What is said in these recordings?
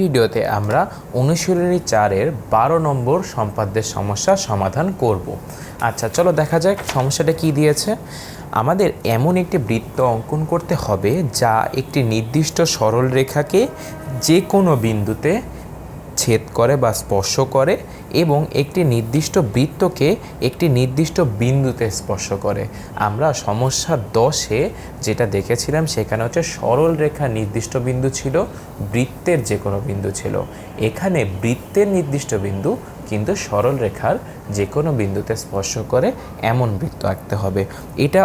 ভিডিওতে আমরা অনুশীলনী চারের বারো নম্বর সম্পাদ্যের সমস্যা সমাধান করব। আচ্ছা চলো দেখা যাক সমস্যাটা কি দিয়েছে। আমাদের এমন একটি বৃত্ত অঙ্কন করতে হবে যা একটি নির্দিষ্ট সরল রেখাকে যে কোনো বিন্দুতে ছেদ করে বা স্পর্শ করে এবং একটি নির্দিষ্ট বৃত্তকে একটি নির্দিষ্ট বিন্দুতে স্পর্শ করে। আমরা সমস্যা দশে যেটা দেখেছিলাম, সেখানে হচ্ছে সরল রেখা নির্দিষ্ট বিন্দু ছিল, বৃত্তের যে কোনো বিন্দু ছিল। এখানে বৃত্তের নির্দিষ্ট বিন্দু কিন্তু সরল রেখার যে কোনো বিন্দুতে স্পর্শ করে এমন বৃত্ত আঁকতে হবে। এটা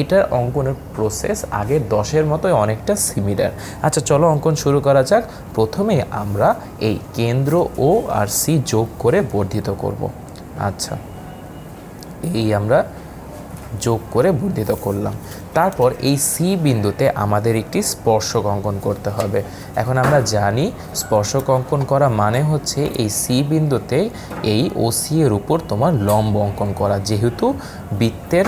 এটার অঙ্কনের প্রসেস আগে দশের মতোই অনেকটা সিমিলার আচ্ছা চলো অঙ্কন শুরু করা যাক। প্রথমে আমরা এই কেন্দ্র ও আর সি যোগ করে বর্ধিত করব। আচ্ছা এই আমরা যোগ করে বর্ধিত করলাম। তারপর এই সি বিন্দুতে আমাদের একটি স্পর্শক অঙ্কন করতে হবে। এখন আমরা জানি স্পর্শক অঙ্কন করা মানে হচ্ছে এই সি বিন্দুতে এই ও সি এর উপর তোমার লম্ব অঙ্কন করা। যেহেতু বৃত্তের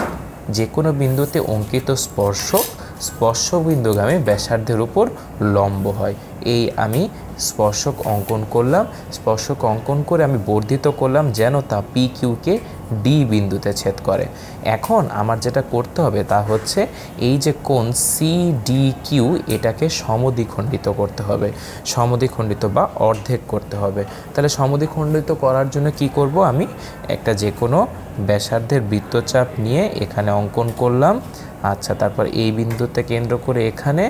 যে কোনো বিন্দুতে অঙ্কিত স্পর্শক স্পর্শ বিন্দুগামী ব্যাসার্ধের উপর লম্ব হয়। এই আমি স্পর্শক অঙ্কন করলাম। স্পর্শক অঙ্কন করে আমি বর্ধিত করলাম যেন তা পি কিউকে ডি বিন্দুতে ছেদ করে। এখন আমার যেটা করতে হবে তা হচ্ছে এই যে কোন সি ডি কিউ এটাকে সমদ্বিখণ্ডিত করতে হবে। সমদ্বিখণ্ডিত বা অর্ধেক করতে হবে। তাহলে সমদ্বিখণ্ডিত করার জন্য কি করব আমি? একটা যে কোনো ব্যাসার্ধের বৃত্তচাপ নিয়ে এখানে অঙ্কন করলাম। আচ্ছা তারপর এই বিন্দুতে কেন্দ্র করে এখানে,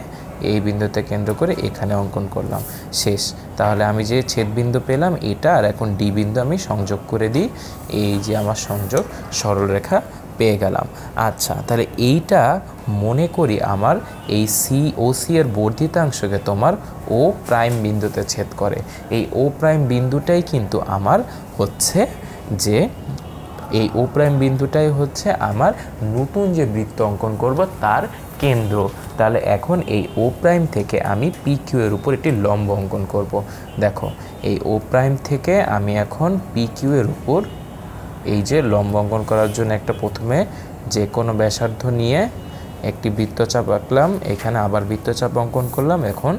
এই বিন্দুতে কেন্দ্র করে এখানে অঙ্কন করলাম। শেষ। তাহলে আমি যে ছেদবিন্দু পেলাম এটা, আর এখন ডি বিন্দু আমি সংযোগ করে দিই। এই যে আমার সংযোগ সরলরেখা পেয়ে গেলাম। আচ্ছা তাহলে এইটা মনে করি আমার এই সি ও সি এর বর্ধিতাংশকে তোমার ও প্রাইম বিন্দুতে ছেদ করে। এই ও প্রাইম বিন্দুটাই কিন্তু আমার হচ্ছে যে এই ও প্রাইম বিন্দুটাই হচ্ছে আমার নতুন যে বৃত্ত অঙ্কন করব তার কেন্দ্র। তাহলে এখন এই ও প্রাইম থেকে আমি পি কিউ এর উপর একটি লম্ব অঙ্কন করব। দেখো, এই ও প্রাইম থেকে আমি এখন পি কিউ এর উপর এই যে লম্ব অঙ্কন করার জন্য একটা প্রথমে যে কোনো ব্যাসার্ধ নিয়ে একটি বৃত্তচাপ আঁকলাম, এখানে আবার বৃত্তচাপ অঙ্কন করলাম, এখন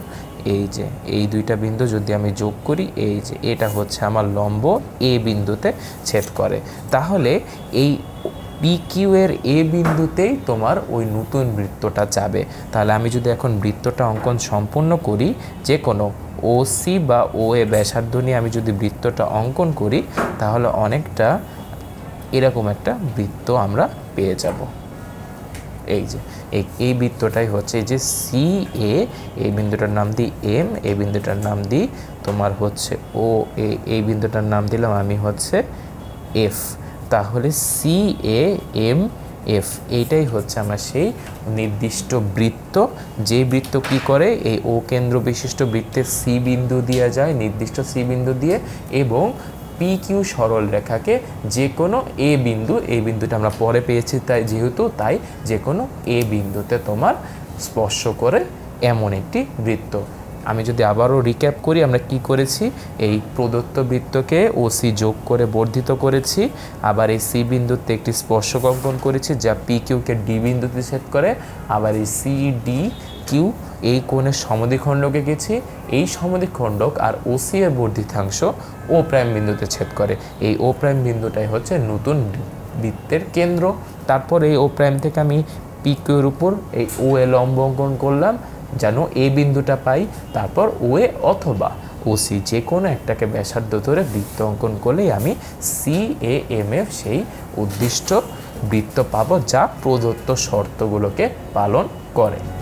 এই যে, এই দুইটা বিন্দু যদি আমি যোগ করি, এই যে, এটা হচ্ছে আমার লম্ব এ বিন্দুতে ছেদ করে। তাহলে এই পি কিউ এর এ বিন্দুতেই তোমার ওই নতুন বৃত্তটা যাবে। তাহলে আমি যদি এখন বৃত্তটা অঙ্কন সম্পূর্ণ করি, যে কোনো ও সি বা ও এ ব্যাসার্ধ নিয়ে আমি যদি বৃত্তটা অঙ্কন করি, তাহলে অনেকটা এরকম একটা বৃত্ত আমরা পেয়ে যাব। এই যে, এই বৃত্তটাই হচ্ছে যে সি এ এই বিন্দুটার নাম দিই এম এই বিন্দুটার নাম দিই তোমার হচ্ছে ও এ এই বিন্দুটার নাম দিলাম আমি হচ্ছে এফ তাহলে সি এ এম এফ এইটাই হচ্ছে আমার সেই নির্দিষ্ট বৃত্ত। যে বৃত্ত কি করে? এই ও কেন্দ্র বিশিষ্ট বৃত্তের সি বিন্দু দেওয়া যায়, নির্দিষ্ট সি বিন্দু দিয়ে, এবং পি কিউ সরল রেখাকে যে কোনো এ বিন্দু এই বিন্দুটা আমরা পরে পেয়েছি তাই, যেহেতু তাই যে কোনো এ বিন্দুতে তোমার স্পর্শ করে এমন একটি বৃত্ত। আমি যদি আবারও রিক্যাপ করি, আমরা কি করেছি? এই প্রদত্ত বৃত্তকে ও সি যোগ করে বর্ধিত করেছি। আবার এই সি বিন্দুতে একটি স্পর্শক অঙ্কন করেছি, যা পি কিউকে ডি বিন্দুতে ছেদ করে। আবার এই সি ডি কিউ এই কোণের সমদ্বিখণ্ডকে গেছি। এই সমদ্বিখণ্ডক আর ওসি এর বর্ধিতাংশ ও প্রাইম বিন্দুতে ছেদ করে। এই ও প্রাইম বিন্দুটাই হচ্ছে নতুন বৃত্তের কেন্দ্র। তারপর এই ও প্রাইম থেকে আমি পিকের উপর এই ও এ লম্ব অঙ্কন করলাম। যেন এ বিন্দুটা পাই, তারপর ও এ অথবা। ওসি যে কোনো একটাকে ব্যাসার্ধ ধরে বৃত্ত অঙ্কন করলেই আমি সি, এ, এম, এফ সেই উদ্দিষ্ট বৃত্ত পাবো যা প্রদত্ত শর্তগুলোকে পালন করে।